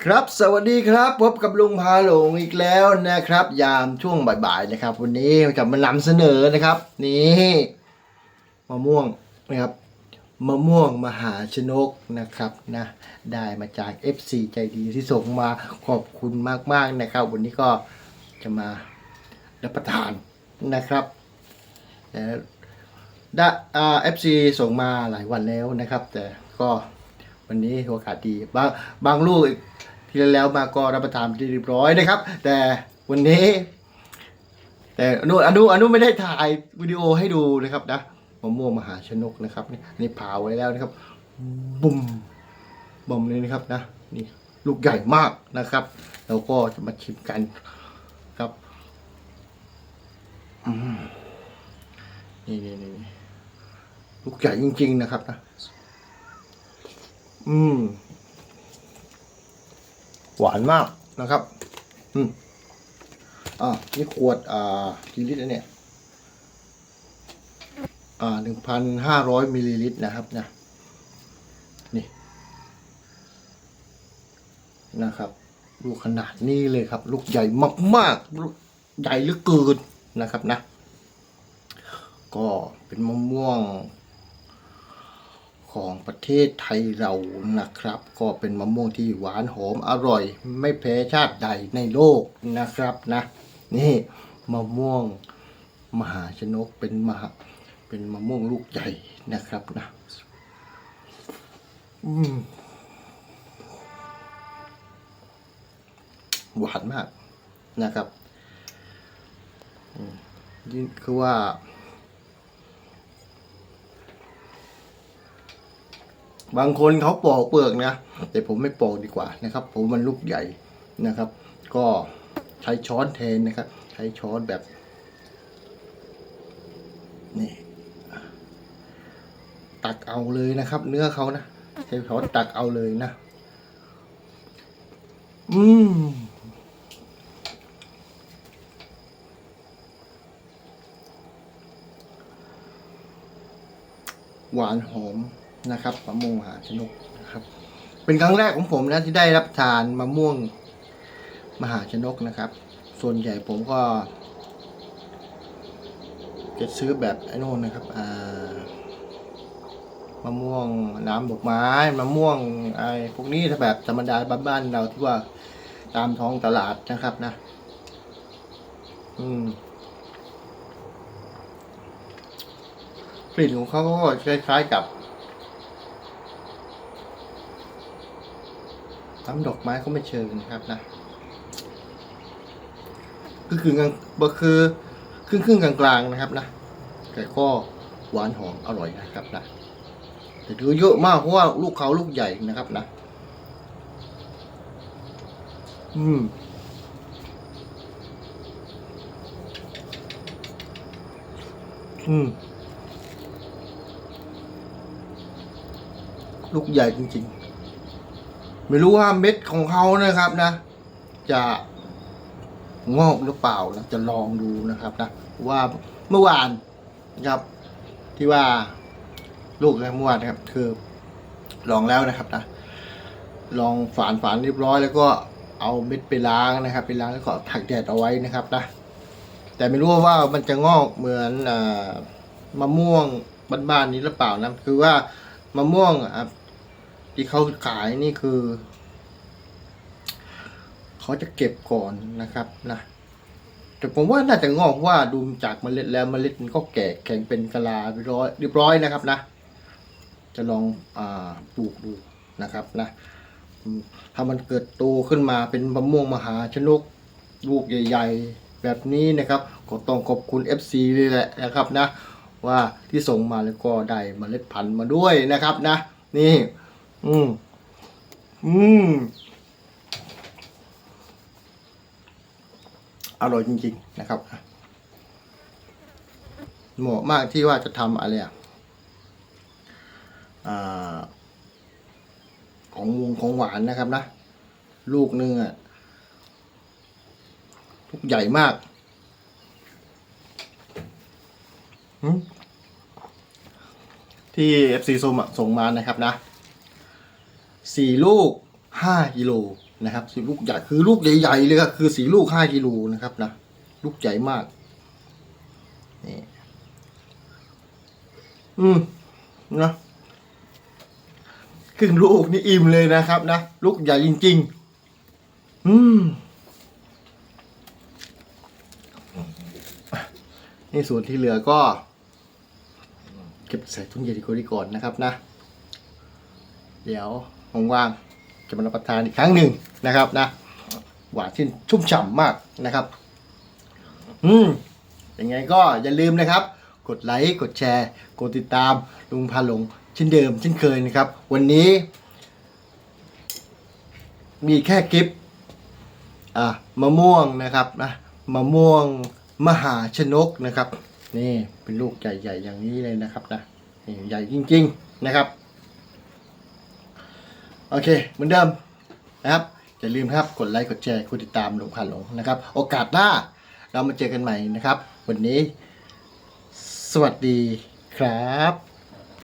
ครับสวัสดีครับพบกับลุงพาหลงอีกแล้วนะครับ ยามช่วงบ่ายๆนะครับ วันนี้จะมานำเสนอนะครับ นี่มะม่วงนะครับมะม่วงมหาชนกนะครับนะได้มาจาก FC ใจดีที่ส่งมาขอบคุณมากๆนะครับ วันนี้ก็จะมารับประทานนะครับแต่ได้อ่า FC ส่งมาหลายวันแล้วนะครับ แต่ก็ วันนี้โอกาสดีบางบางลูกที่แล้วมาก็รับประทานที่เรียบร้อยนะครับ แต่วันนี้ แต่อนุอนุอนุไม่ได้ถ่ายวิดีโอให้ดูนะครับนะมะม่วงมหาชนกนะครับนี่นี่ผ่าไว้แล้วนะครับบุ้มบ่มเลยนะครับนะนี่ลูกใหญ่มากนะครับเราก็จะมาชิมกันครับนี่นี่นี่ลูกใหญ่จริง ๆ นะครับนะ อืม หวานมากนะครับ อืมอ่านี่ขวด อ่ากี่ลิตรนะเนี่ย อ่าหนึ่งพันห้าร้อยมิลลิลิตรนะครับนะนี่ นะครับ ลูกขนาดนี้เลยครับ ลูกใหญ่มากๆลูกใหญ่เหลือเกินนะครับนะ ก็เป็นมะม่วง ของประเทศไทยเรานะครับ ก็เป็นมะม่วงที่หวานหอมอร่อย ไม่แพ้ชาติใดในโลกนะครับนะนี่มะม่วงมหาชนกเป็นมหาเป็นมะม่วงลูกใหญ่นะครับนะหวานมากนะครับคือว่า บางคนเขาปอกเปลือกนะ แต่ผมไม่ปอกดีกว่านะครับ ผมมันลูกใหญ่นะครับ ก็ใช้ช้อนแทนนะครับ ใช้ช้อนแบบ นี่ ตักเอาเลยนะครับ เนื้อเขานะใช้ช้อนตักเอาเลยนะ อืมหวานหอม นะครับมะม่วงมหาชนกนะครับ เป็นครั้งแรกของผมนะที่ได้รับทานมะม่วงมหาชนกนะครับ ส่วนใหญ่ผมก็ จะซื้อแบบไอ้นู่นนะครับอ่ามะม่วงน้ำดอกไม้มะม่วงไอ้พวกนี้ถ้าแบบธรรมดาบ้านๆเราที่ว่าตามท้องตลาดนะครับนะ อืมกลิ่นของเขาก็คล้ายๆกับ น้ำดอกไม้ก็ไม่เชิงนะครับนะก็คือกลางก็คือครึ่งครึ่งกลางๆนะครับนะแต่ก็หวานหอมอร่อยนะครับนะแต่ถือเยอะมากเพราะว่าลูกเขาลูกใหญ่นะครับนะ อืมอืมลูกใหญ่จริง ๆ ไม่รู้ว่าเม็ดของเขานะครับนะ จะงอกหรือเปล่านะจะลองดูนะครับนะว่าเมื่อวานนะครับ ที่ว่าลูกแรกเมื่อวานนะครับ คือลองแล้วนะครับนะลองฝานฝานเรียบร้อย แล้วก็เอาเม็ดไปล้างนะครับ ไปล้างแล้วก็ถักแดดเอาไว้นะครับนะแต่ไม่รู้ว่ามันจะงอกเหมือนอมะม่วงบ้านๆนี้หรือเปล่านะคือว่ามะม่วงอะ ที่เขาขายนี่คือ เขาจะเก็บก่อนนะครับนะแต่ผมว่าน่าจะงอกว่าดูจากเมล็ดแล้วเมล็ดมันก็แก่แข็งเป็นกะลาเรียบร้อยเรียบร้อยนะครับนะ จะลองอาปลูกดูนะครับนะถ้ามันเกิดโตขึ้นมาเป็นมะม่วงมหาชนกลูกใหญ่ ๆ แบบนี้นะครับก็ต้องขอบคุณ FC เลยแหละนะครับนะ ว่าที่ส่งมาแล้วก็ได้เมล็ดพันธุ์มาด้วยนะครับนะ นี่ อืม อืม อร่อยจริง ๆ นะครับ เหมาะมากที่ว่าจะทำอะไรอะอของวงของหวานนะครับนะ ลูกหนึงอะลูกใหญ่มากที่ FC ส่งมส่งมานะครับนะ สี่ลูกห้ากิโลนะครับสี่ลูกใหญ่คือลูกใหญ่ๆเลยครับคือสี่ลูกห้ากิโลนะครับนะลูกใหญ่มากนี่อืมนะครึ่งลูกนี่อิ่มเลยนะครับนะลูกใหญ่จริง ๆ อืมนี่ส่วนที่เหลือก็ เก็บใส่ถุงเย็นดีกว่าดีก่อนนะครับนะ เดี๋ยว ว่างๆจะมารับประทานอีกครั้งหนึ่งนะครับนะ หวานชื่นชุ่มฉ่ำมากนะครับ อืมยังไงก็อย่าลืมนะครับ กดไลค์กดแชร์ กดติดตามลุงพาหลงเช่นเดิมเช่นเคยนะครับ วันนี้ มีแค่คลิปอะมะม่วงนะครับนะมะม่วงมหาชนกนะครับ นี่เป็นลูกใหญ่ๆอย่างนี้เลยนะครับนะใหญ่จริง ๆนะครับ โอเค เหมือนเดิมนะครับ อย่าลืมครับ กดไลค์ กดแชร์ กดติดตามหลงผ่านหลงนะครับ โอกาสหน้าเรามาเจอกันใหม่นะครับ วันนี้ สวัสดีครับ